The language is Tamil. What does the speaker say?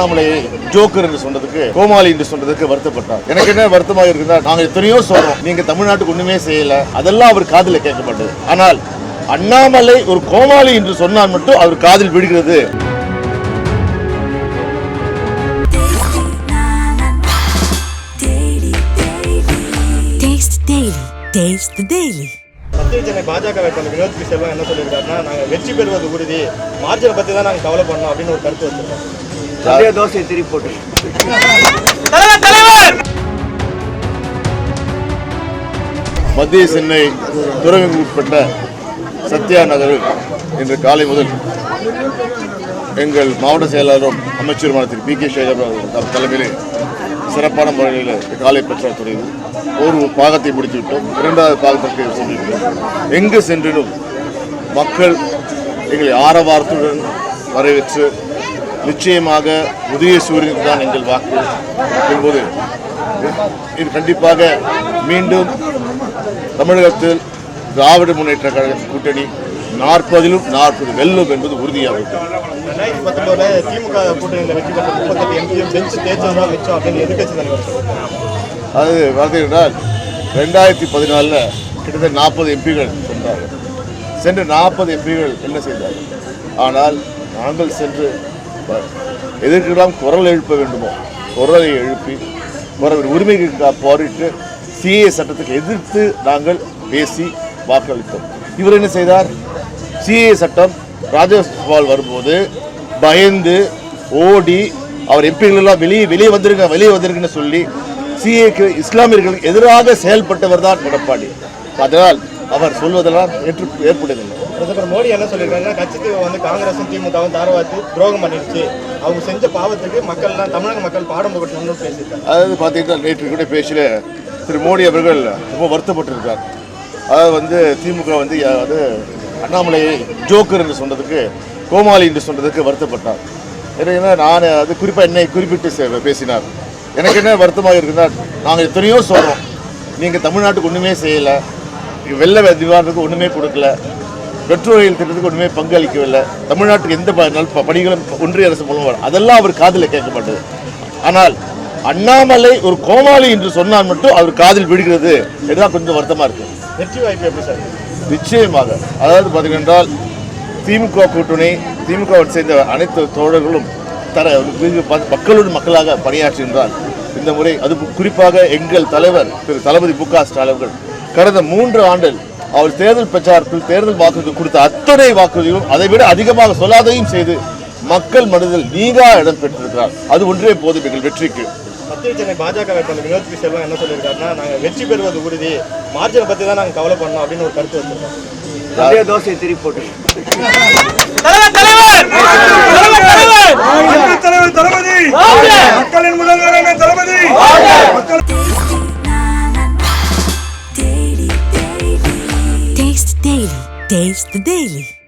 அண்ணாமலையை ஜோக்கர் என்று சொன்னதுக்கு கோமாளி என்று சொன்னதுக்கு வருத்தப்பட்டார். எனக்கு என்ன வருத்தமாக இருக்குதா நாங்க எத்தனையோ சொல்றோம். நீங்க தமிழ்நாட்டுக்கு ஒண்ணுமே செய்யல. அதெல்லாம் அவர் காதில் கேட்கப்பட்டது. ஆனால் அண்ணாமலை ஒரு கோமாளி என்று சொன்னால் மட்டும் அவர் காதில் விடுகிறது Taste the Daily. மத்திய சென்னை பாஜக வேட்பாளர் வினோத் செல்வம் என்ன சொல்லியிருக்காருன்னா நாங்கள் வெற்றி பெறுவது உறுதி மார்ஜினை பற்றி தான் நாங்கள் கவலை பண்ணோம் அப்படின்னு ஒரு கருத்து வச்சிருக்கோம். தோசை திருப்பி போட்டு. மத்திய சென்னை துறைமுகம் உட்பட்ட சத்யா நகரில் இன்று காலை முதல் எங்கள் மாவட்ட செயலாளரும் அமைச்சருமான திரு பி கே சேகர் அவர்கள் தலைமையிலே சிறப்பான முறையில் காலை பிரச்சாரம் தொடங்கி ஒரு பாகத்தை முடித்துவிட்டோம். இரண்டாவது பாகத்திற்கு சென்றிருக்கிறோம் எங்கு சென்றினும் மக்கள் எங்களை ஆரவாரத்துடன் வரவேற்று நிச்சயமாக உதய சூரியனுக்கு தான் எங்கள் வாக்கு. என்பது இது கண்டிப்பாக மீண்டும் தமிழகத்தில் திராவிட முன்னேற்ற கழக கூட்டணி நாற்பதிலும் நாற்பது வெல்லும் என்பது உறுதியாக ரெண்டாயிரத்தி தான் அப்படின்னு அது பார்த்தீங்கன்னால் ரெண்டாயிரத்தி பதினாலில் கிட்டத்தட்ட நாற்பது எம்பிகள் சென்றார்கள். சென்று நாற்பது எம்பிகள் என்ன செய்தார்கள்? ஆனால் நாங்கள் சென்று எதற்கெல்லாம் குரல் எழுப்ப வேண்டுமோ குரலை எழுப்பி குரல் உரிமைக்கு போரிட்டு சிஏ சட்டத்துக்கு எதிர்த்து நாங்கள் பேசி வாக்களித்தோம். இவர் என்ன செய்தார்? சிஏ சட்டம் ராஜஸ்பால் வரும்போது பயந்து ஓடி அவர் எம்பிகளெல்லாம் வெளியே வெளியே வந்திருக்க வெளியே வந்திருக்குன்னு சொல்லி சிஏக்கு இஸ்லாமியர்களுக்கு எதிராக செயல்பட்டவர் தான் எடப்பாடி. அதனால் அவர் சொல்வதெல்லாம் ஏற்று ஏற்படுகிறது பிரதமர் மோடி என்ன சொல்லியிருக்காங்கன்னா கட்சிக்கு வந்து காங்கிரஸும் திமுகவும் தாரவாத்து துரோகம் பண்ணிடுச்சு. அவங்க செஞ்ச பாவத்துக்கு மக்கள்லாம் தமிழக மக்கள் பாடம் புகட்டணும்னு பேசியிருக்காங்க. அதாவது பார்த்தீங்கன்னா நேற்று கூட பேச்சில் திரு மோடி அவர்கள் ரொம்ப வருத்தப்பட்டிருக்கார். அதாவது வந்து திமுக வந்து யா- அண்ணாமலையை ஜோக்கர் என்று சொன்னதுக்கு கோமாளி என்று சொன்னதுக்கு வருத்தப்பட்டார். ஏன்னா நான் அது குறிப்பாக என்னை குறிப்பிட்டு பேசினார். எனக்கு என்ன வருத்தமாக இருக்குன்னா நாங்கள் எத்தனையோ சொல்கிறோம் நீங்கள் தமிழ்நாட்டுக்கு ஒன்றுமே செய்யலை. வெள்ள நிவாரணத்துக்கு ஒன்றுமே கொடுக்கல. மெட்ரோ ரயில் திட்டத்துக்கு ஒன்றுமே பங்களிக்கவில்லை. தமிழ்நாட்டுக்கு எந்த பணிகளும் ஒன்றிய அரசு மூலம் அதெல்லாம் அவர் காதில் கேட்கப்பட்டது. ஆனால் அண்ணாமலை ஒரு கோமாளி என்று சொன்னால் மட்டும் அவர் காதில் விடுகிறது இதுதான் கொஞ்சம் வருத்தமாக இருக்கு. வெற்றி வாய்ப்பு எப்படி சார்? நிச்சயமாக. அதாவது பார்த்தீங்கன்றால் திமுக கூட்டணி திமுகவை சேர்ந்த அனைத்து தோழர்களும் தர மக்களோடு மக்களாக பணியாற்றுகின்றால் இந்த முறை அது குறிப்பாக எங்கள் தலைவர் திரு தளபதி மு க ஸ்டாலின் அவர்கள் கடந்த மூன்று ஆண்டில் அவர் தேர்தல் பிரச்சாரத்தில் தேர்தல் வாக்குறுதி கொடுத்த அத்தனை வாக்குறுதிகளும் அதை விட அதிகமாக சொல்லாதையும் செய்து மக்கள் மனதில் நீங்கா இடம் பெற்றிருக்கிறார். அது ஒன்றே போதும் எங்கள் வெற்றிக்கு. மத்திய சென்னை பாஜக வேட்பாளர் வினோத் பி செல்வம் என்ன சொல்லியிருக்காருன்னா நாங்கள் வெற்றி பெறுவது உறுதி மார்ஜினை பற்றி தான் நாங்கள் கவலை பண்ணோம் அப்படின்னு ஒரு கருத்து வச்சிருக்கோம். நிறைய தோசை திருப்பி போட்டு. Taste the Daily.